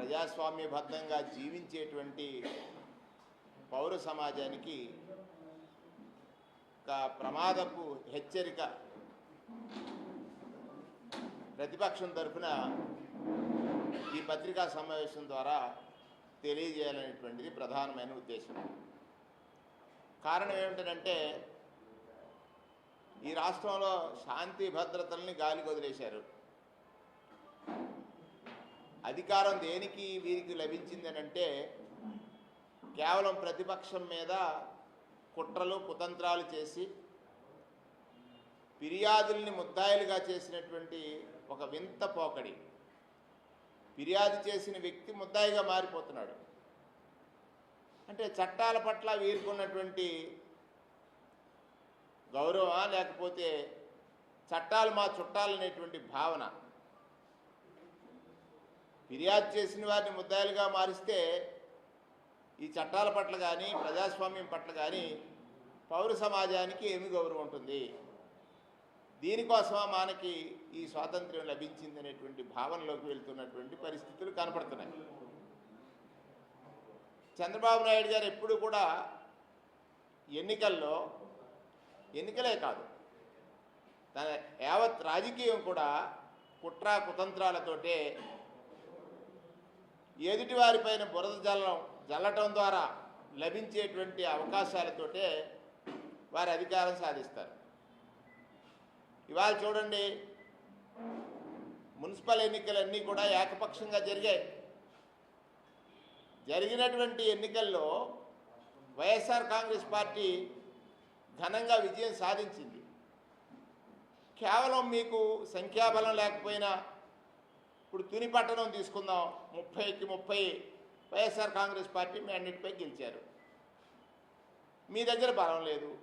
ప్రజాస్వామ్యబద్ధంగా జీవించేటువంటి పౌర సమాజానికి ఒక ప్రమాదపు హెచ్చరిక ప్రతిపక్షం తరఫున ఈ పత్రికా సమావేశం ద్వారా తెలియజేయాలనేటువంటిది ప్రధానమైన ఉద్దేశం. కారణం ఏమిటంటే ఈ రాష్ట్రంలో శాంతి భద్రతల్ని గాలి వదిలేశారు. అధికారం దేనికి వీరికి లభించింది అంటే కేవలం ప్రతిపక్షం మీద కుట్రలు కుతంత్రాలు చేసి ఫిర్యాదుల్ని ముద్దాయిలుగా చేసినటువంటి ఒక వింత పోకడి. ఫిర్యాదు చేసిన వ్యక్తి ముద్దాయిగా మారిపోతున్నాడు. అంటే చట్టాల పట్ల వీరుకున్నటువంటి గౌరవమా లేకపోతే చట్టాలు మా చుట్టాలనేటువంటి భావన? ఫిర్యాదు చేసిన వారిని ముద్దాయిలుగా మారిస్తే ఈ చట్టాల పట్ల కానీ ప్రజాస్వామ్యం పట్ల కానీ పౌర సమాజానికి ఏమి గౌరవం ఉంటుంది? దీనికోసమా మనకి ఈ స్వాతంత్ర్యం లభించింది అనేటువంటి భావనలోకి వెళ్తున్నటువంటి పరిస్థితులు కనపడుతున్నాయి. చంద్రబాబు నాయుడు గారు ఎప్పుడు కూడా ఎన్నికల్లో ఎన్నికలే కాదు తన యావత్ రాజకీయం కూడా కుట్ర కుతంత్రాలతోటే ఎదుటి వారిపైన బురద జల్లడం జల్లటం ద్వారా లభించేటువంటి అవకాశాలతోటే వారి అధికారం సాధిస్తారు. ఇవాళ చూడండి మున్సిపల్ ఎన్నికలన్నీ కూడా ఏకపక్షంగా జరిగాయి. జరిగినటువంటి ఎన్నికల్లో వైఎస్ఆర్ కాంగ్రెస్ పార్టీ ఘనంగా విజయం సాధించింది. కేవలం మీకు సంఖ్యాబలం లేకపోయినా ఇప్పుడు తుని పట్టణం తీసుకుందాం. ముప్పైకి ముప్పై. వైఎస్ఆర్ కాంగ్రెస్ పార్టీ మ్యాండేట్పై గెలిచారు. మీ దగ్గర బలం లేదు.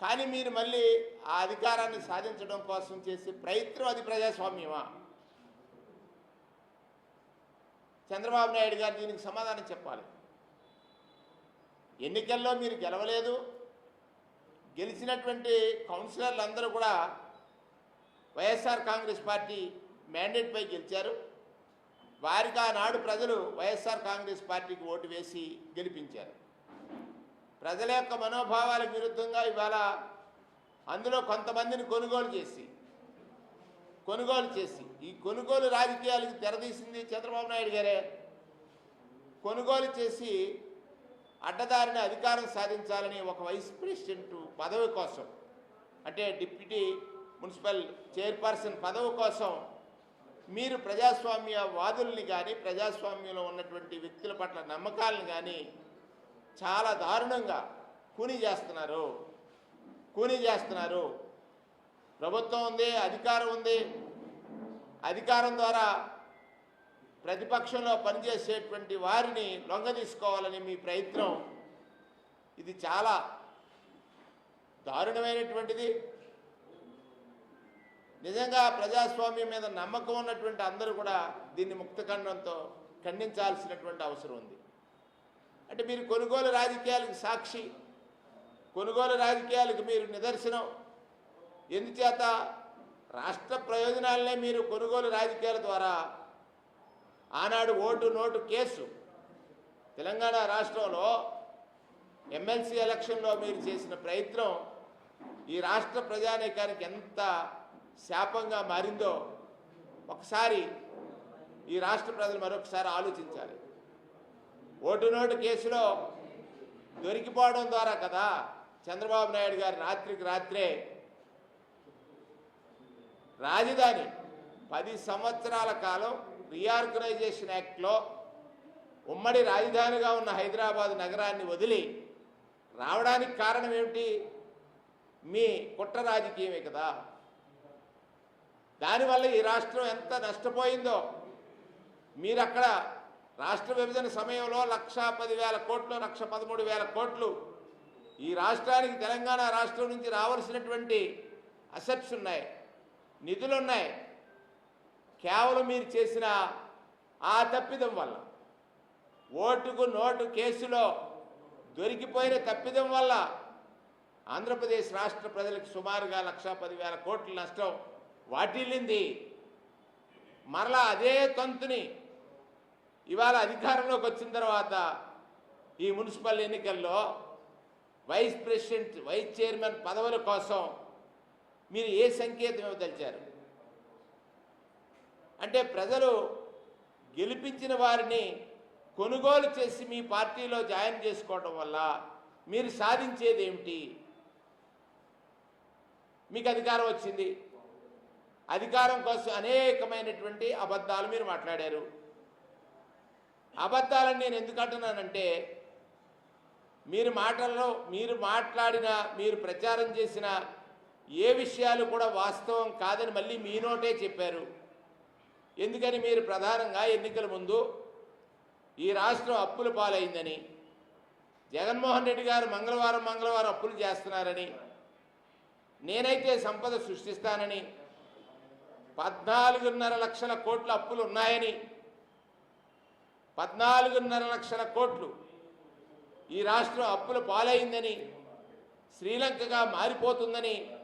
కానీ మీరు మళ్ళీ ఆ అధికారాన్ని సాధించడం కోసం చేసే ప్రయత్నం అది ప్రజాస్వామ్యమా? చంద్రబాబు నాయుడు గారు దీనికి సమాధానం చెప్పాలి. ఎన్నికల్లో మీరు గెలవలేదు. గెలిచినటువంటి కౌన్సిలర్లు అందరూ కూడా వైఎస్ఆర్ కాంగ్రెస్ పార్టీ మ్యాండేట్పై గెలిచారు. వారికి ఆనాడు ప్రజలు వైఎస్ఆర్ కాంగ్రెస్ పార్టీకి ఓటు వేసి గెలిపించారు. ప్రజల యొక్క మనోభావాలకు విరుద్ధంగా ఇవాళ అందులో కొంతమందిని కొనుగోలు చేసి కొనుగోలు చేసి ఈ కొనుగోలు రాజకీయాలకు తెరదీసింది చంద్రబాబు నాయుడు గారే. కొనుగోలు చేసి అడ్డదారిని అధికారం సాధించాలని ఒక వైస్ ప్రెసిడెంట్ పదవి కోసం అంటే డిప్యూటీ మున్సిపల్ చైర్పర్సన్ పదవి కోసం మీరు ప్రజాస్వామ్య వాదుల్ని కానీ ప్రజాస్వామ్యంలో ఉన్నటువంటి వ్యక్తుల పట్ల నమ్మకాలను కానీ చాలా దారుణంగా కూని చేస్తున్నారు. కూని చేస్తున్నారు. ప్రభుత్వం ఉంది అధికారం ఉంది. అధికారం ద్వారా ప్రతిపక్షంలో పనిచేసేటువంటి వారిని లొంగ తీసుకోవాలని మీ ప్రయత్నం. ఇది చాలా దారుణమైనటువంటిది. నిజంగా ప్రజాస్వామ్యం మీద నమ్మకం ఉన్నటువంటి అందరూ కూడా దీన్ని ముక్తఖండంతో ఖండించాల్సినటువంటి అవసరం ఉంది. అంటే మీరు కొనుగోలు రాజకీయాలకు సాక్షి కొనుగోలు రాజకీయాలకు మీరు నిదర్శనం. ఎందుచేత? రాష్ట్ర ప్రయోజనాలనే మీరు కొనుగోలు రాజకీయాల ద్వారా ఆనాడు ఓటు నోటు కేసు తెలంగాణ రాష్ట్రంలో ఎమ్మెల్సీ ఎలక్షన్లో మీరు చేసిన ప్రయత్నం ఈ రాష్ట్ర ప్రజానీకానికి ఎంత శాపంగా మారిందో ఒకసారి ఈ రాష్ట్ర ప్రజలు మరొకసారి ఆలోచించాలి. ఓటు నోటు కేసులో దొరికిపోవడం ద్వారా కదా చంద్రబాబు నాయుడు గారు రాత్రికి రాత్రే రాజధాని పది సంవత్సరాల కాలం రీఆర్గనైజేషన్ యాక్ట్లో ఉమ్మడి రాజధానిగా ఉన్న హైదరాబాద్ నగరాన్ని వదిలి రావడానికి కారణం ఏమిటి? మీ కుట్ర రాజకీయమే కదా. దానివల్ల ఈ రాష్ట్రం ఎంత నష్టపోయిందో. మీరు అక్కడ రాష్ట్ర విభజన సమయంలో లక్ష పదివేల కోట్లు లక్ష పదమూడు వేల కోట్లు ఈ రాష్ట్రానికి తెలంగాణ రాష్ట్రం నుంచి రావాల్సినటువంటి అసెట్స్ ఉన్నాయి నిధులు ఉన్నాయి కేవలం మీరు చేసిన ఆ తప్పిదం వల్ల ఓటుకు నోటు కేసులో దొరికిపోయిన తప్పిదం వల్ల ఆంధ్రప్రదేశ్ రాష్ట్ర ప్రజలకు సుమారుగా లక్ష పదివేల కోట్ల నష్టం వాటిల్లింది. మరలా అదే తంతుని ఇవాళ అధికారంలోకి వచ్చిన తర్వాత ఈ మున్సిపల్ ఎన్నికల్లో వైస్ ప్రెసిడెంట్ వైస్ చైర్మన్ పదవుల కోసం మీరు ఏ సంకేతం ఇవ్వదలిచారు? అంటే ప్రజలు గెలిపించిన వారిని కొనుగోలు చేసి మీ పార్టీలో జాయిన్ చేసుకోవడం వల్ల మీరు సాధించేది ఏమిటి? మీకు అధికారం వచ్చింది. అధికారం కోసం అనేకమైనటువంటి అబద్ధాలు మీరు మాట్లాడారు. అబద్ధాలను నేను ఎందుకు అంటున్నానంటే మీరు మాటల్లో మీరు మాట్లాడిన మీరు ప్రచారం చేసిన ఏ విషయాలు కూడా వాస్తవం కాదని మళ్ళీ మీ నోటే చెప్పారు. ఎందుకని మీరు ప్రధానంగా ఎన్నికల ముందు ఈ రాష్ట్రం అప్పుల పాలైందని జగన్మోహన్ రెడ్డి గారు మంగళవారం మంగళవారం అప్పులు చేస్తున్నారని నేనైతే సంపద సృష్టిస్తానని పద్నాలుగున్నర లక్షల కోట్ల అప్పులు ఉన్నాయని. పద్నాలుగున్నర లక్షల కోట్లు ఈ రాష్ట్రం అప్పుల పాలైందని శ్రీలంకగా మారిపోతుందని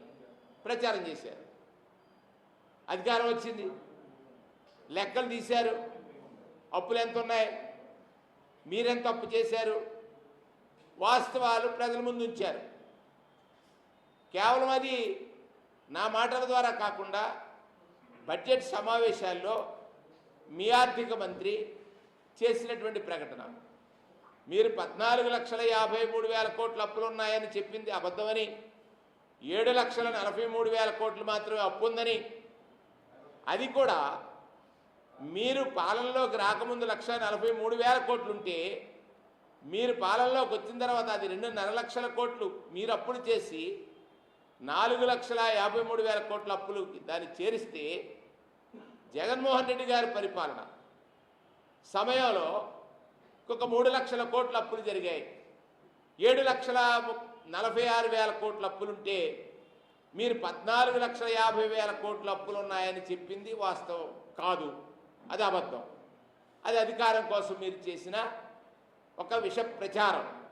ప్రచారం చేశారు. అధికారం వచ్చింది. లెక్కలు తీశారు. అప్పులు ఎంత ఉన్నాయి మీరెంత అప్పు చేశారు? వాస్తవాలు ప్రజల ముందు ఉంచారు. కేవలం అది నా మాటల ద్వారా కాకుండా బడ్జెట్ సమావేశాల్లో మీ ఆర్థిక మంత్రి చేసినటువంటి ప్రకటన. మీరు పద్నాలుగు లక్షల యాభై మూడు వేల కోట్ల అప్పులు ఉన్నాయని చెప్పింది అబద్ధమని ఏడు లక్షల నలభై మూడు వేల కోట్లు మాత్రమే అప్పు ఉందని. అది కూడా మీరు పాలనలోకి రాకముందు లక్ష నలభై మూడు వేల కోట్లుంటే మీరు పాలనలోకి వచ్చిన తర్వాత అది రెండున్నర లక్షల కోట్లు మీరు అప్పులు చేసి నాలుగు లక్షల యాభై మూడు వేల కోట్ల అప్పులు దాన్ని చేరిస్తే జగన్మోహన్ రెడ్డి గారి పరిపాలన. సమయంలో ఒక మూడు లక్షల కోట్ల అప్పులు జరిగాయి. ఏడు లక్షల నలభై ఆరు వేల కోట్ల అప్పులుంటే మీరు పద్నాలుగు లక్షల యాభై వేల కోట్ల అప్పులు ఉన్నాయని చెప్పింది వాస్తవం కాదు. అది అబద్ధం. అది అధికారం కోసం మీరు చేసిన ఒక విష ప్రచారం.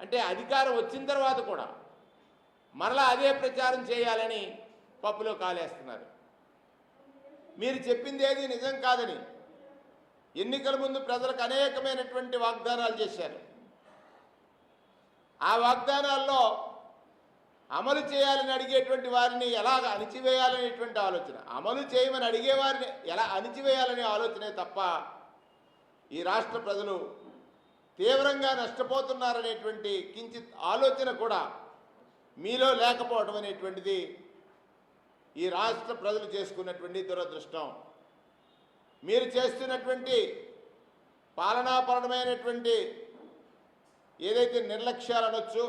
అంటే అధికారం వచ్చిన తర్వాత కూడా మరలా అదే ప్రచారం చేయాలని పప్పులో కాలేస్తున్నారు. మీరు చెప్పింది ఏది నిజం కాదని ఎన్నికల ముందు ప్రజలకు అనేకమైనటువంటి వాగ్దానాలు చేశారు. ఆ వాగ్దానాల్లో అమలు చేయాలని అడిగేటువంటి వారిని ఎలాగ అణిచివేయాలనేటువంటి ఆలోచన. అమలు చేయమని అడిగేవారిని ఎలా అణిచివేయాలనే ఆలోచనే తప్ప ఈ రాష్ట్ర ప్రజలు తీవ్రంగా నష్టపోతున్నారనేటువంటి కించిత్ ఆలోచన కూడా మీలో లేకపోవడం అనేటువంటిది ఈ రాష్ట్ర ప్రజలు చేసుకున్నటువంటి దురదృష్టం. మీరు చేస్తున్నటువంటి పాలనాపరమైనటువంటి ఏదైతే నిర్లక్ష్యాలు అనొచ్చు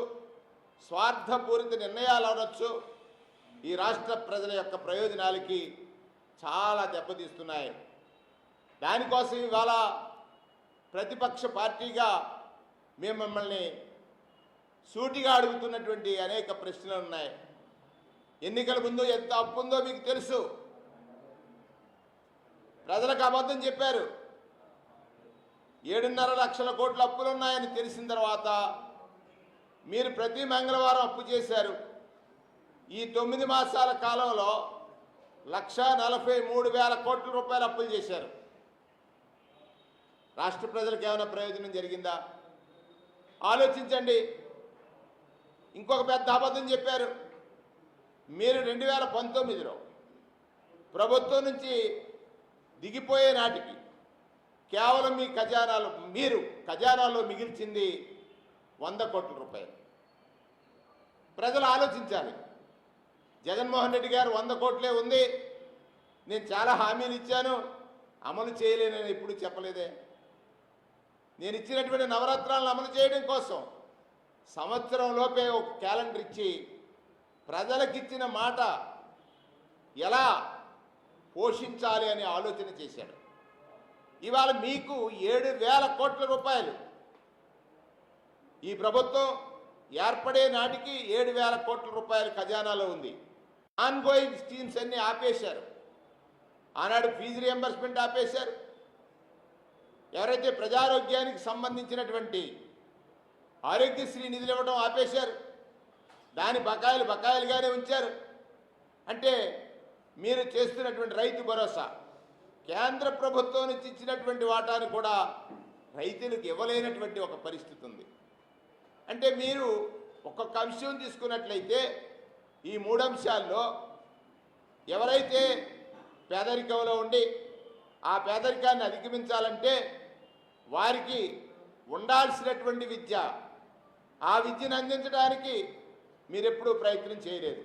స్వార్థపూరిత నిర్ణయాలు అనొచ్చు ఈ రాష్ట్ర ప్రజల యొక్క ప్రయోజనాలకి చాలా దెబ్బతీస్తున్నాయి. దానికోసం ఇవాళ ప్రతిపక్ష పార్టీగా మేము మిమ్మల్ని సూటిగా అడుగుతున్నటువంటి అనేక ప్రశ్నలు ఉన్నాయి. ఎన్నికల ముందు ఎంత అప్పు ఉందో మీకు తెలుసు. ప్రజలకు అబద్ధం చెప్పారు. ఏడున్నర లక్షల కోట్ల అప్పులు ఉన్నాయని తెలిసిన తర్వాత మీరు ప్రతి మంగళవారం అప్పు చేశారు. ఈ తొమ్మిది మాసాల కాలంలో లక్ష నలభై మూడు వేల కోట్ల రూపాయలు అప్పులు చేశారు. రాష్ట్ర ప్రజలకు ఏమైనా ప్రయోజనం జరిగిందా? ఆలోచించండి. ఇంకొక పెద్ద అబద్ధం చెప్పారు. మీరు రెండు వేల పంతొమ్మిదిలో ప్రభుత్వం నుంచి దిగిపోయే నాటికి కేవలం మీ ఖజానాలు మీరు ఖజానాలో మిగిల్చింది వంద కోట్ల రూపాయలు. ప్రజలు ఆలోచించాలి. జగన్మోహన్ రెడ్డి గారు వంద కోట్లే ఉంది నేను చాలా హామీలు ఇచ్చాను అమలు చేయలేనని ఎప్పుడు చెప్పలేదే. నేను ఇచ్చినటువంటి నవరత్నాలను అమలు చేయడం కోసం సంవత్సరం లోపే ఒక క్యాలెండర్ ఇచ్చి ప్రజలకిచ్చిన మాట ఎలా పోషించాలి అనే ఆలోచన చేశాడు. ఇవాళ మీకు ఏడు వేల కోట్ల రూపాయలు. ఈ ప్రభుత్వం ఏర్పడే నాటికి ఏడు వేల కోట్ల రూపాయల ఖజానాలో ఉంది. ఆన్గోయింగ్ స్కీమ్స్ అన్ని ఆపేశారు. ఆనాడు ఫీజు రియంబర్స్మెంట్ ఆపేశారు. ఎవరైతే ప్రజారోగ్యానికి సంబంధించినటువంటి ఆరోగ్యశ్రీ నిధులు ఇవ్వడం ఆపేశారు. దాని బకాయిలు బకాయిలుగానే ఉంచారు. అంటే మీరు చేస్తున్నటువంటి రైతు భరోసా కేంద్ర ప్రభుత్వం నుంచి ఇచ్చినటువంటి వాటాను కూడా రైతులకు ఇవ్వలేనటువంటి ఒక పరిస్థితి ఉంది. అంటే మీరు ఒక్కొక్క అంశం తీసుకున్నట్లయితే ఈ మూడు అంశాల్లో ఎవరైతే పేదరికంలో ఉండి ఆ పేదరికాన్ని అధిగమించాలంటే వారికి ఉండాల్సినటువంటి విద్య ఆ విద్యను అందించడానికి మీరెప్పుడూ ప్రయత్నం చేయలేదు.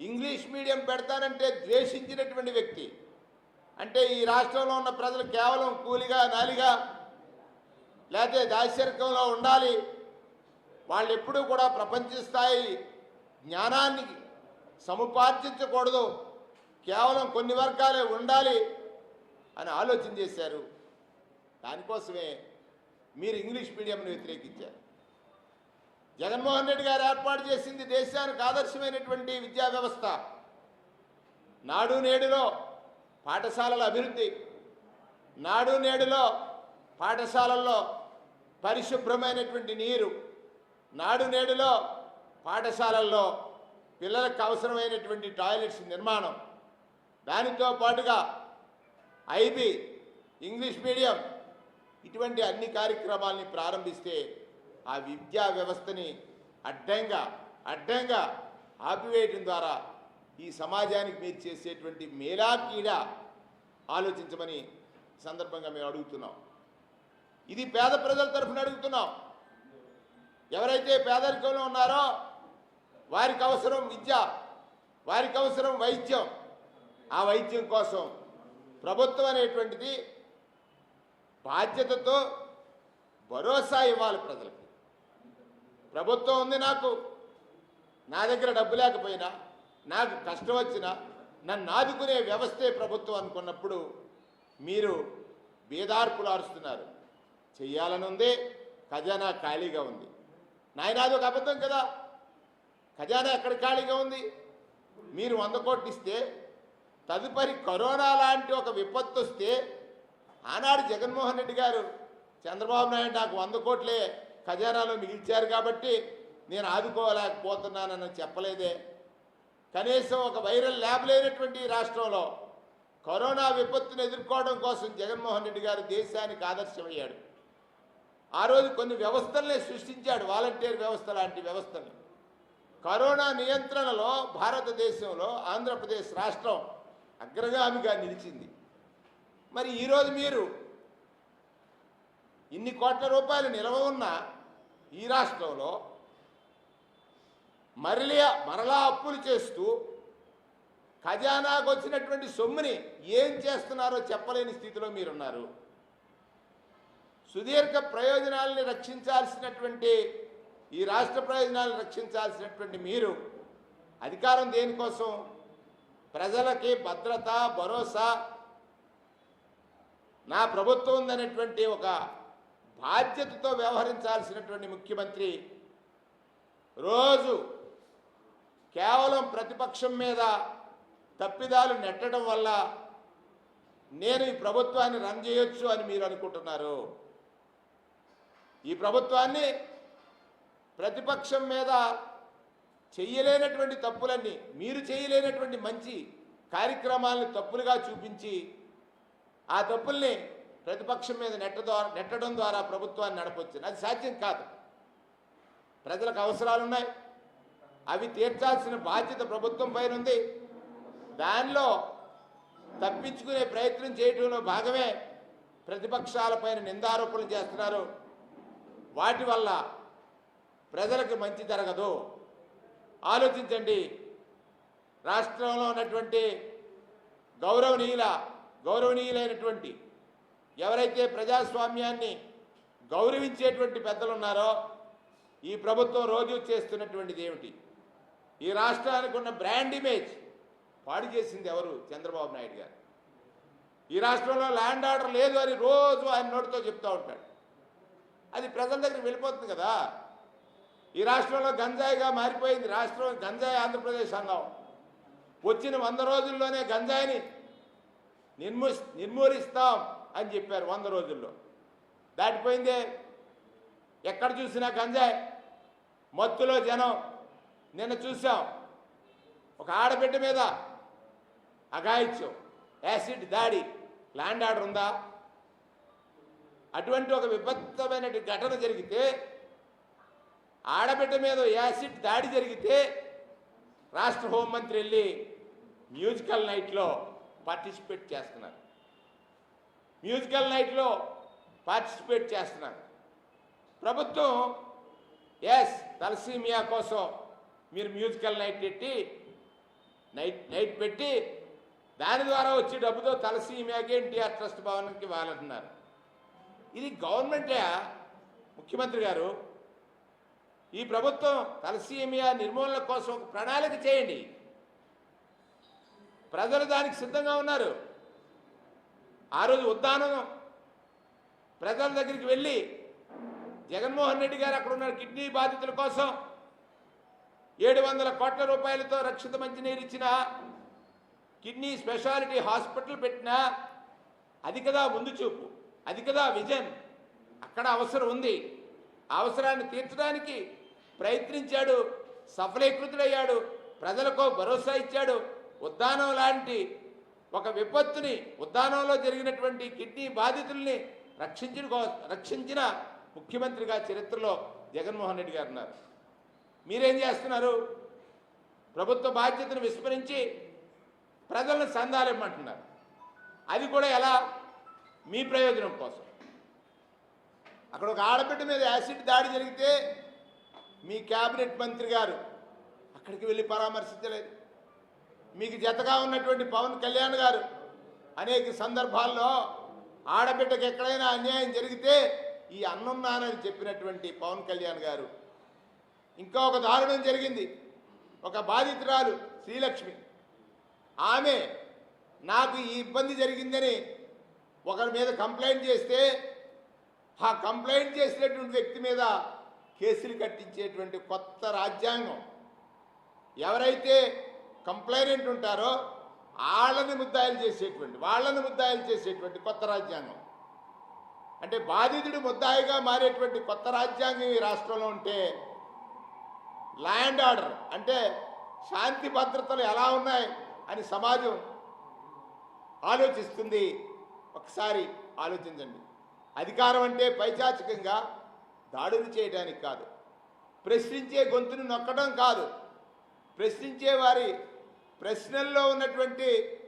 ఇంగ్లీష్ మీడియం పెడతానంటే ద్వేషించినటువంటి వ్యక్తి. అంటే ఈ రాష్ట్రంలో ఉన్న ప్రజలు కేవలం కూలిగా నాలిగా లేకపోతే దాశరికంలో ఉండాలి. వాళ్ళు ఎప్పుడూ కూడా ప్రపంచ స్థాయి జ్ఞానాన్ని సముపార్జించకూడదు. కేవలం కొన్ని వర్గాలే ఉండాలి అని ఆలోచన చేశారు. దానికోసమే మీరు ఇంగ్లీష్ మీడియంను వ్యతిరేకించారు. జగన్మోహన్ రెడ్డి గారు ఏర్పాటు చేసింది దేశానికి ఆదర్శమైనటువంటి విద్యా వ్యవస్థ. నాడు నేడులో పాఠశాలల అభివృద్ధి నాడు నేడులో పాఠశాలల్లో పరిశుభ్రమైనటువంటి నీరు నాడు నేడులో పాఠశాలల్లో పిల్లలకు అవసరమైనటువంటి టాయిలెట్స్ నిర్మాణం. దానితో పాటుగా ఐబీ ఇంగ్లీష్ మీడియం ఇటువంటి అన్ని కార్యక్రమాల్ని ప్రారంభిస్తే ఆ విద్యా వ్యవస్థని అడ్డంగా అడ్డంగా ఆపివేయటం ద్వారా ఈ సమాజానికి మీరు చేసేటువంటి మేలా ఆలోచించమని సందర్భంగా మేము అడుగుతున్నాం. ఇది పేద ప్రజల తరఫున అడుగుతున్నాం. ఎవరైతే పేదరికంలో ఉన్నారో వారికి అవసరం విద్య వారికి అవసరం వైద్యం. ఆ వైద్యం కోసం ప్రభుత్వం అనేటువంటిది బాధ్యతతో భరోసా ఇవ్వాలి ప్రజలకు. ప్రభుత్వం ఉంది నాకు. నా దగ్గర డబ్బు లేకపోయినా నాకు కష్టం వచ్చినా నన్ను ఆదుకునే వ్యవస్థే ప్రభుత్వం అనుకున్నప్పుడు మీరు బేదార్పులు ఆరుస్తున్నారు. చెయ్యాలని ఉంది ఖజానా ఖాళీగా ఉంది. నాయన అది ఒక అబద్ధం కదా. ఖజానా ఎక్కడ ఖాళీగా ఉంది? మీరు వంద కోట్లు ఇస్తే తదుపరి కరోనా లాంటి ఒక విపత్తు వస్తే ఆనాడు జగన్మోహన్ రెడ్డి గారు చంద్రబాబు నాయుడు నాకు వంద కోట్లే ఖజానాలో మిగిల్చారు కాబట్టి నేను ఆదుకోలేకపోతున్నానని చెప్పలేదే. కనీసం ఒక వైరల్ ల్యాబ్ లేనటువంటి రాష్ట్రంలో కరోనా విపత్తును ఎదుర్కోవడం కోసం జగన్మోహన్ రెడ్డి గారు దేశానికి ఆదర్శమయ్యాడు. ఆ రోజు కొన్ని వ్యవస్థలనే సృష్టించాడు వాలంటీర్ వ్యవస్థ లాంటి వ్యవస్థని కరోనా నియంత్రణలో భారతదేశంలో ఆంధ్రప్రదేశ్ రాష్ట్రం అగ్రగామిగా నిలిచింది. మరి ఈరోజు మీరు ఇన్ని కోట్ల రూపాయలు నిల్వ ఉన్నా ఈ రాష్ట్రంలో మరలి మరలా అప్పులు చేస్తూ ఖజానాకు వచ్చినటువంటి సొమ్ముని ఏం చేస్తున్నారో చెప్పలేని స్థితిలో మీరున్నారు. సుదీర్ఘ ప్రయోజనాలని రక్షించాల్సినటువంటి ఈ రాష్ట్ర ప్రయోజనాలను రక్షించాల్సినటువంటి మీరు అధికారం దేనికోసం? ప్రజలకి భద్రత భరోసా నా ప్రభుత్వం ఉందనేటువంటి ఒక బాధ్యతతో వ్యవహరించాల్సినటువంటి ముఖ్యమంత్రి రోజు కేవలం ప్రతిపక్షం మీద తప్పిదాలు నెట్టడం వల్ల నేను ఈ ప్రభుత్వాన్ని రన్ చేయొచ్చు అని మీరు అనుకుంటున్నారు. ఈ ప్రభుత్వాన్ని ప్రతిపక్షం మీద చెయ్యలేనటువంటి తప్పులన్నీ మీరు చేయలేనటువంటి మంచి కార్యక్రమాలను తప్పులుగా చూపించి ఆ తప్పుల్ని ప్రతిపక్షం మీద నెట్ట ద్వారా నెట్టడం ద్వారా ప్రభుత్వాన్ని నడపొచ్చు అది సాధ్యం కాదు. ప్రజలకు అవసరాలు ఉన్నాయి అవి తీర్చాల్సిన బాధ్యత ప్రభుత్వం పైన ఉంది. దానిలో తప్పించుకునే ప్రయత్నం చేయడంలో భాగమే ప్రతిపక్షాలపైన నిందారోపణలు చేస్తున్నారు. వాటి వల్ల ప్రజలకు మంచి జరగదు. ఆలోచించండి. రాష్ట్రంలో ఉన్నటువంటి గౌరవనీయుల గౌరవనీయులైనటువంటి ఎవరైతే ప్రజాస్వామ్యాన్ని గౌరవించేటువంటి పెద్దలు ఉన్నారో ఈ ప్రభుత్వం రోజు చేస్తున్నటువంటిది ఏమిటి? ఈ రాష్ట్రానికి ఉన్న బ్రాండ్ ఇమేజ్ పాడు చేసింది ఎవరు? చంద్రబాబు నాయుడు గారు. ఈ రాష్ట్రంలో ల్యాండ్ ఆర్డర్ లేదు అని రోజు ఆయన నోటితో చెప్తూ ఉంటాడు. అది ప్రజల దగ్గరికి వెళ్ళిపోతుంది కదా. ఈ రాష్ట్రంలో గంజాయిగా మారిపోయింది రాష్ట్రం గంజాయి ఆంధ్రప్రదేశ్ సంఘం. వచ్చిన వంద రోజుల్లోనే గంజాయిని నిర్మూ నిర్మూలిస్తాం. అని చెప్పారు వంద రోజుల్లో. దాటిపోయిందే. ఎక్కడ చూసినా గంజాయి మత్తులో జనం. నిన్న చూసాం. ఒక ఆడబిడ్డ మీద అఘాయిత్యం యాసిడ్ దాడి ల్యాండ్ ఆర్డర్ ఉందా? అటువంటి ఒక విపత్తమైన ఘటన జరిగితే ఆడబిడ్డ మీద యాసిడ్ దాడి జరిగితే రాష్ట్ర హోంమంత్రి వెళ్ళి మ్యూజికల్ నైట్లో పార్టిసిపేట్ చేస్తున్నారు. మ్యూజికల్ నైట్లో పార్టిసిపేట్ చేస్తున్నారు ప్రభుత్వం ఎస్ తలసీమియా కోసం మీరు మ్యూజికల్ నైట్ పెట్టి నైట్ నైట్ పెట్టి దాని ద్వారా వచ్చే డబ్బుతో తలసీమియాకి ఎన్టీఆర్ ట్రస్ట్ భవనానికి ఇవ్వాలంటున్నారు ఇది గవర్నమెంటే ముఖ్యమంత్రి గారు ఈ ప్రభుత్వం తలసీమియా నిర్మూలన కోసం ఒక ప్రణాళిక చేయండి. ప్రజలు దానికి సిద్ధంగా ఉన్నారు. ఆ రోజు ఉద్దానం ప్రజల దగ్గరికి వెళ్ళి జగన్మోహన్ రెడ్డి గారు అక్కడ ఉన్న కిడ్నీ బాధితుల కోసం. ఏడు వందల కోట్ల రూపాయలతో రక్షిత మంచినీరు ఇచ్చిన కిడ్నీ స్పెషాలిటీ హాస్పిటల్ పెట్టినా అది కదా ముందు చూపు అది కదా విజన్. అక్కడ అవసరం ఉంది. అవసరాన్ని తీర్చడానికి ప్రయత్నించాడు సఫలీకృతుడయ్యాడు ప్రజలకు భరోసా ఇచ్చాడు. ఉద్దానం లాంటి ఒక విపత్తుని ఉద్దానంలో జరిగినటువంటి కిడ్నీ బాధితుల్ని రక్షించిన రక్షించిన ముఖ్యమంత్రిగా చరిత్రలో జగన్మోహన్ రెడ్డి గారు ఉన్నారు. మీరేం చేస్తున్నారు? ప్రభుత్వ బాధ్యతను విస్మరించి ప్రజలను సందాలిమ్మంటున్నారు. అది కూడా ఎలా? మీ ప్రయోజనం కోసం. అక్కడ ఒక ఆడబిడ్డ మీద యాసిడ్ దాడి జరిగితే మీ క్యాబినెట్ మంత్రి గారు అక్కడికి వెళ్ళి పరామర్శించలేదు. మీకు జతగా ఉన్నటువంటి పవన్ కళ్యాణ్ గారు అనేక సందర్భాల్లో ఆడబిడ్డకి ఎక్కడైనా అన్యాయం జరిగితే ఈ అన్నం నానని చెప్పినటువంటి పవన్ కళ్యాణ్ గారు. ఇంకా ఒక దారుణం జరిగింది. ఒక బాధితురాలు శ్రీలక్ష్మి. ఆమె నాకు ఈ ఇబ్బంది జరిగిందని ఒకరి మీద కంప్లైంట్ చేస్తే ఆ కంప్లైంట్ చేసినటువంటి వ్యక్తి మీద కేసులు కట్టించేటువంటి కొత్త రాజ్యాంగం. ఎవరైతే కంప్లైనెంట్ ఉంటారో వాళ్ళని ముద్దాయిలు చేసేటువంటి వాళ్ళని ముద్దాయిలు చేసేటువంటి కొత్త రాజ్యాంగం. అంటే బాధితుడు ముద్దాయిగా మారేటువంటి కొత్త రాజ్యాంగం ఈ రాష్ట్రంలో ఉంటే ల్యాండ్ ఆర్డర్ అంటే శాంతి భద్రతలు ఎలా ఉన్నాయి అని సమాజం ఆలోచిస్తుంది. ఒకసారి ఆలోచించండి. అధికారం అంటే పైచాచికంగా దాడులు చేయడానికి కాదు. ప్రశ్నించే గొంతును నొక్కడం కాదు. ప్రశ్నించే వారి ప్రశ్నల్లో ఉన్నటువంటి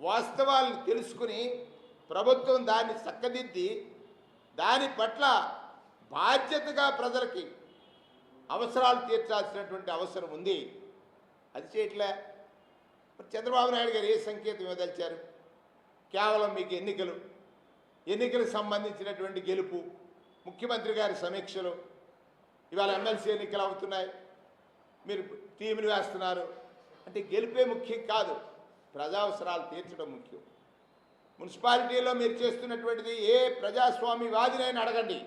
వాస్తవాలను తెలుసుకుని ప్రభుత్వం దాన్ని చక్కదిద్ది దాని పట్ల బాధ్యతగా ప్రజలకి అవసరాలు తీర్చాల్సినటువంటి అవసరం ఉంది. అది చేయట్లే. చంద్రబాబు నాయుడు గారు ఏ సంకేతం ఇవ్వదలిచారు? కేవలం మీకు ఎన్నికలు ఎన్నికలకు సంబంధించినటువంటి గెలుపు ముఖ్యమంత్రి గారి సమీక్షలు ఇవాళ ఎమ్మెల్సీ ఎన్నికలు అవుతున్నాయి. మీరు టీములు వేస్తున్నారు. అంటే గెలిపే ముఖ్యం కాదు. ప్రజావసరాలు తీర్చడం ముఖ్యం. మున్సిపాలిటీలో మీరు చేస్తున్నటువంటిది ఏ ప్రజాస్వామ్యవాదినైనా అడగండి.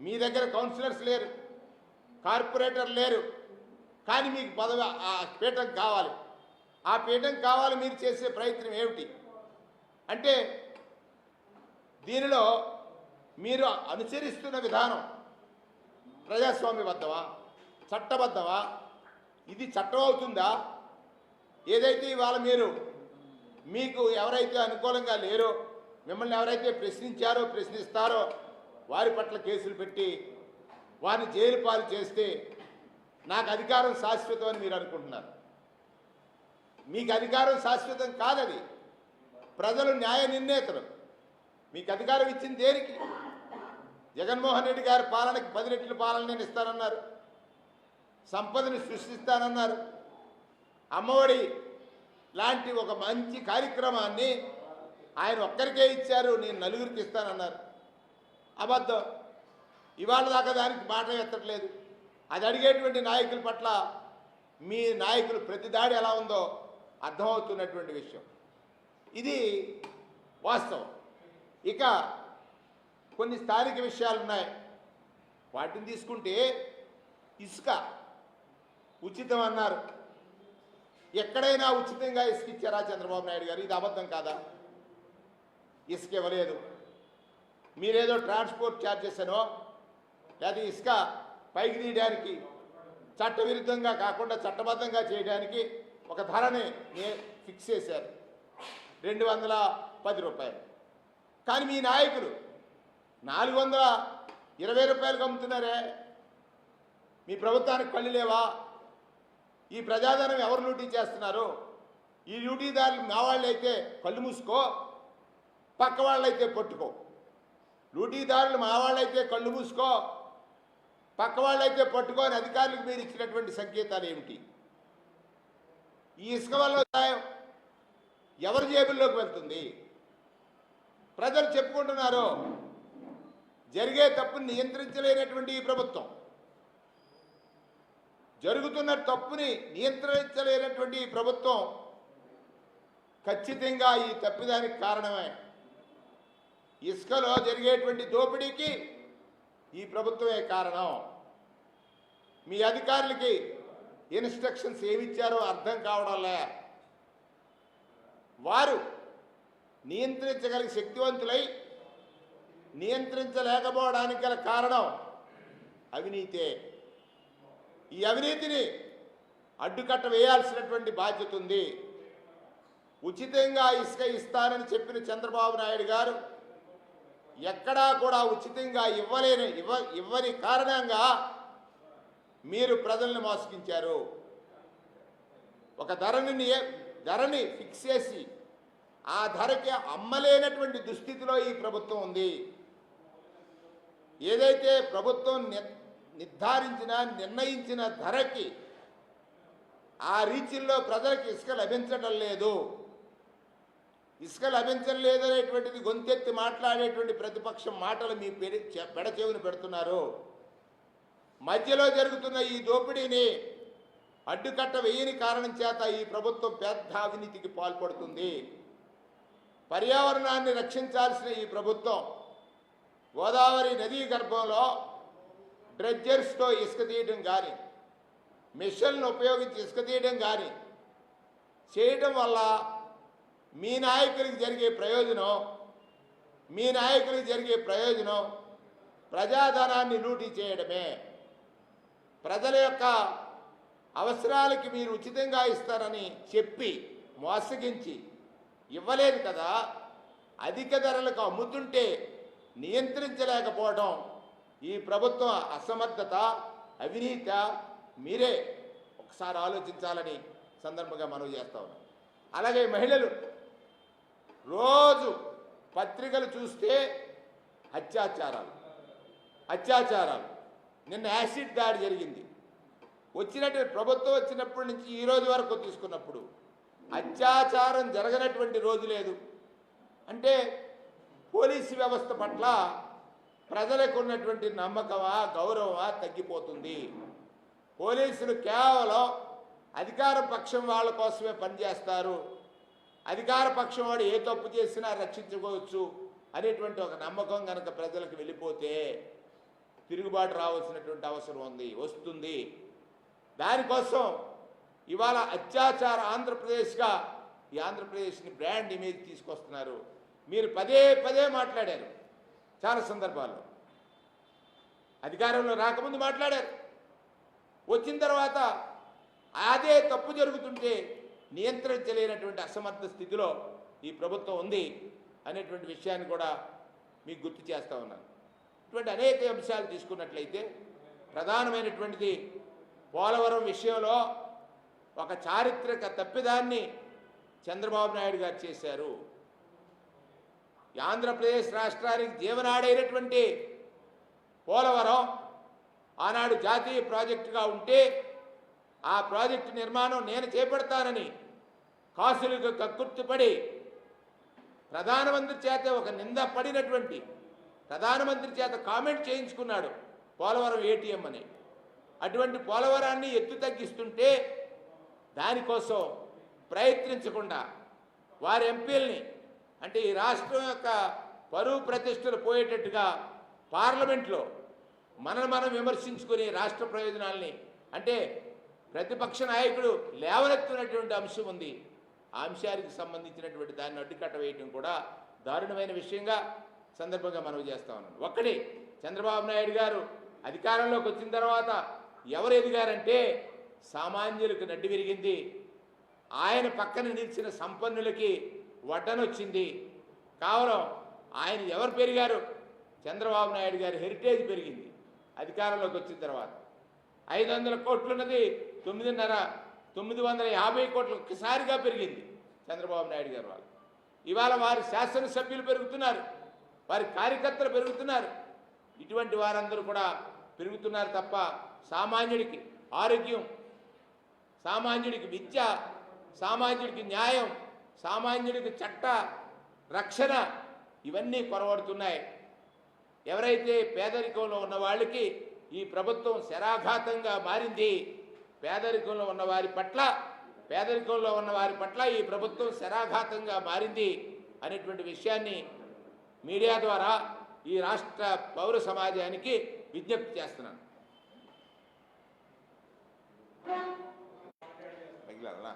మీ దగ్గర కౌన్సిలర్స్ లేరు కార్పొరేటర్ లేరు కానీ మీకు పదవి ఆ పీఠం కావాలి. ఆ పీఠం కావాలి మీరు చేసే ప్రయత్నం ఏమిటి? అంటే దీనిలో మీరు అనుసరిస్తున్న విధానం ప్రజాస్వామ్యబద్ధమా చట్టబద్ధమా? ఇది చట్టం అవుతుందా? ఏదైతే ఇవాళ మీరు మీకు ఎవరైతే అనుకూలంగా లేరో మిమ్మల్ని ఎవరైతే ప్రశ్నించారో ప్రశ్నిస్తారో వారి పట్ల కేసులు పెట్టి వారిని జైలు పాలు చేస్తే నాకు అధికారం శాశ్వతం అని మీరు అనుకుంటున్నారు. మీకు అధికారం శాశ్వతం కాదది. ప్రజలు న్యాయ నిర్ణేతలు. మీకు అధికారం ఇచ్చింది దేనికి? జగన్మోహన్ రెడ్డి గారి పాలనకి పది రెట్లు పాలన నేను ఇస్తానన్నారు. సంపదను సృష్టిస్తానన్నారు. అమ్మఒడి లాంటి ఒక మంచి కార్యక్రమాన్ని ఆయన ఒక్కరికే ఇచ్చారు నేను నలుగురికి ఇస్తానన్నారు. అబద్ధం. ఇవాళ దాకా దానికి మాట ఎత్తట్లేదు. అది అడిగేటువంటి నాయకుల పట్ల మీ నాయకులు ప్రతి దాడి ఎలా ఉందో అర్థమవుతున్నటువంటి విషయం. ఇది వాస్తవం. ఇక కొన్ని స్థానిక విషయాలు ఉన్నాయి. వాటిని తీసుకుంటే ఇసుక ఉచితం అన్నారు. ఎక్కడైనా ఉచితంగా ఇసుక ఇచ్చారా చంద్రబాబు నాయుడు గారు? ఇది అబద్ధం కాదా? ఇసుక ఇవ్వలేదు మీరేదో ట్రాన్స్పోర్ట్ ఛార్జెస్ అనో లేదా ఇసుక పైకి తీయడానికి చట్టవిరుద్ధంగా కాకుండా చట్టబద్ధంగా చేయడానికి ఒక ధరని నే- ఫిక్స్ చేశారు. రెండు వందల పది రూపాయలు. కానీ మీ నాయకులు నాలుగు వందల ఇరవై రూపాయలకు అమ్ముతున్నారే మీ ప్రభుత్వానికి కళ్ళు లేవా? ఈ ప్రజాధనం ఎవరు లూటీ చేస్తున్నారు? ఈ లూటీదారులు మా వాళ్ళైతే కళ్ళు మూసుకో పక్క వాళ్ళైతే పట్టుకో. లూటీదారులు మా వాళ్ళైతే కళ్ళు మూసుకో పక్క వాళ్ళైతే పట్టుకో అని అధికారులకు మీరు ఇచ్చినటువంటి సంకేతాలు ఏమిటి? ఈ ఇసుక వల్ల సాయం ఎవరి జేబుల్లోకి వెళ్తుంది? ప్రజలు చెప్పుకుంటున్నారు జరిగే తప్పుని నియంత్రించలేనటువంటి ఈ ప్రభుత్వం. జరుగుతున్న తప్పుని నియంత్రించలేనటువంటి ఈ ప్రభుత్వం ఖచ్చితంగా ఈ తప్పిదానికి కారణమే. ఇసుకలో జరిగేటువంటి దోపిడీకి ఈ ప్రభుత్వమే కారణం. మీ అధికారులకి ఇన్స్ట్రక్షన్స్ ఏమిచ్చారో అర్థం కావడంలే వారు నియంత్రించగలిగే శక్తివంతులై నియంత్రించలేకపోవడానికి గల కారణం అవినీతే. ఈ అవినీతిని అడ్డుకట్ట వేయాల్సినటువంటి బాధ్యత ఉంది. ఉచితంగా ఇసుక ఇస్తానని చెప్పిన చంద్రబాబు నాయుడు గారు ఎక్కడా కూడా ఉచితంగా ఇవ్వలేని ఇవ్వ ఇవ్వని కారణంగా మీరు ప్రజల్ని మోసగించారు. ఒక ధరని ధరని ఫిక్స్ చేసి ఆ ధరకి అమ్మలేనటువంటి దుస్థితిలో ఈ ప్రభుత్వం ఉంది. ఏదైతే ప్రభుత్వం నిర్ధారించిన నిర్ణయించిన ధరకి ఆ రీచుల్లో ప్రజలకు ఇసుక లభించడం లేదు. ఇసుక లభించడం లేదనేటువంటిది గొంతెత్తి మాట్లాడేటువంటి ప్రతిపక్షం మాటలు మీ పెరి పెడుతున్నారు. మధ్యలో జరుగుతున్న ఈ దోపిడీని అడ్డుకట్ట వేయని కారణం చేత ఈ ప్రభుత్వం పెద్ద అవినీతికి పాల్పడుతుంది. పర్యావరణాన్ని రక్షించాల్సిన ఈ ప్రభుత్వం గోదావరి నదీ గర్భంలో డ్రెడ్జర్స్తో ఇసుక తీయడం కానీ మిషన్లు ఉపయోగించి ఇసుక తీయడం కానీ చేయడం వల్ల మీ నాయకులకు జరిగే ప్రయోజనం మీ నాయకులకు జరిగే ప్రయోజనం ప్రజాధనాన్ని లూటీ చేయడమే. ప్రజల యొక్క అవసరాలకి మీరు ఉచితంగా ఇస్తారని చెప్పి మోసగించి ఇవ్వలేదు కదా. అధిక ధరలకు అమ్ముతుంటే నియంత్రించలేకపోవడం ఈ ప్రభుత్వం అసమర్థత అవినీత మీరే ఒకసారి ఆలోచించాలని సందర్భంగా మనవి చేస్తా ఉన్నాం. అలాగే మహిళలు రోజు పత్రికలు చూస్తే అత్యాచారాలు అత్యాచారాలు. నిన్న యాసిడ్ దాడి జరిగింది. వచ్చినట్టు ప్రభుత్వం వచ్చినప్పటి నుంచి ఈ రోజు వరకు తీసుకున్నప్పుడు అత్యాచారం జరగనటువంటి రోజు లేదు. అంటే పోలీసు వ్యవస్థ పట్ల ప్రజలకు ఉన్నటువంటి నమ్మకమా గౌరవమా తగ్గిపోతుంది. పోలీసులు కేవలం అధికార పక్షం వాళ్ళ కోసమే పనిచేస్తారు. అధికార పక్షం వాడు ఏ తప్పు చేసినా రక్షించుకోవచ్చు అనేటువంటి ఒక నమ్మకం కనుక ప్రజలకు వెళ్ళిపోతే తిరుగుబాటు రావాల్సినటువంటి అవసరం ఉంది వస్తుంది. దానికోసం ఇవాళ అత్యాచార ఆంధ్రప్రదేశ్గా ఈ ఆంధ్రప్రదేశ్ని బ్రాండ్ ఇమేజ్ తీసుకొస్తున్నారు. మీరు పదే పదే మాట్లాడారు. చాలా సందర్భాల్లో. అధికారంలో రాకముందు మాట్లాడారు. వచ్చిన తర్వాత అదే తప్పు జరుగుతుంటే నియంత్రించలేనటువంటి అసమర్థ స్థితిలో ఈ ప్రభుత్వం ఉంది అనేటువంటి విషయాన్ని కూడా మీకు గుర్తు చేస్తా ఉన్నాను. ఇటువంటి అనేక అంశాలు తీసుకున్నట్లయితే ప్రధానమైనటువంటిది పోలవరం విషయంలో ఒక చారిత్రక తప్పిదాన్ని చంద్రబాబు నాయుడు గారు చేశారు. ఆంధ్రప్రదేశ్ రాష్ట్రానికి జీవనాడైనటువంటి పోలవరం ఆనాడు జాతీయ ప్రాజెక్టుగా ఉంటే ఆ ప్రాజెక్టు నిర్మాణం నేను చేపడతానని కాసులకు కక్కుర్తిపడి ప్రధానమంత్రి చేత ఒక నింద పడినటువంటి ప్రధానమంత్రి చేత కామెంట్ చేయించుకున్నాడు పోలవరం ఏటీఎం అని. అటువంటి పోలవరాన్ని ఎత్తు తగ్గిస్తుంటే దానికోసం ప్రయత్నించకుండా వారి ఎంపీల్ని అంటే ఈ రాష్ట్రం యొక్క పరువు ప్రతిష్టలు పోయేటట్టుగా పార్లమెంట్లో మనను మనం విమర్శించుకుని రాష్ట్ర ప్రయోజనాల్ని అంటే ప్రతిపక్ష నాయకుడు లేవనెత్తున్నటువంటి అంశం ఉంది. ఆ అంశానికి సంబంధించినటువంటి దాన్ని అడ్డుకట్ట వేయటం కూడా దారుణమైన విషయంగా సందర్భంగా మనం చేస్తా ఉన్నాం. ఒక్కడే చంద్రబాబు నాయుడు గారు అధికారంలోకి వచ్చిన తర్వాత ఎవరు ఎదిగారంటే సామాన్యులకు నడ్డి విరిగింది. ఆయన పక్కన నిలిచిన సంపన్నులకి వడ్డనొచ్చింది. కావడం ఆయన ఎవరు పెరిగారు? చంద్రబాబు నాయుడు గారి హెరిటేజ్ పెరిగింది. అధికారంలోకి వచ్చిన తర్వాత. ఐదు వందల కోట్లున్నది తొమ్మిదిన్నర తొమ్మిది వందల యాభై కోట్లు ఒక్కసారిగా పెరిగింది చంద్రబాబు నాయుడు గారు వాళ్ళు. ఇవాళ వారి శాసనసభ్యులు పెరుగుతున్నారు. వారి కార్యకర్తలు పెరుగుతున్నారు. ఇటువంటి వారందరూ కూడా పెరుగుతున్నారు తప్ప సామాన్యుడికి ఆరోగ్యం సామాన్యుడికి విద్య సామాన్యుడికి న్యాయం సామాన్యుడికి చట్ట రక్షణ ఇవన్నీ కొరవడుతున్నాయి. ఎవరైతే పేదరికంలో ఉన్న వాళ్ళకి ఈ ప్రభుత్వం శరాఘాతంగా మారింది పేదరికంలో ఉన్న వారి పట్ల పేదరికంలో ఉన్న వారి పట్ల ఈ ప్రభుత్వం శరాఘాతంగా మారింది అనేటువంటి విషయాన్ని మీడియా ద్వారా ఈ రాష్ట్ర పౌర సమాజానికి విజ్ఞప్తి చేస్తున్నాను. మిగిలిన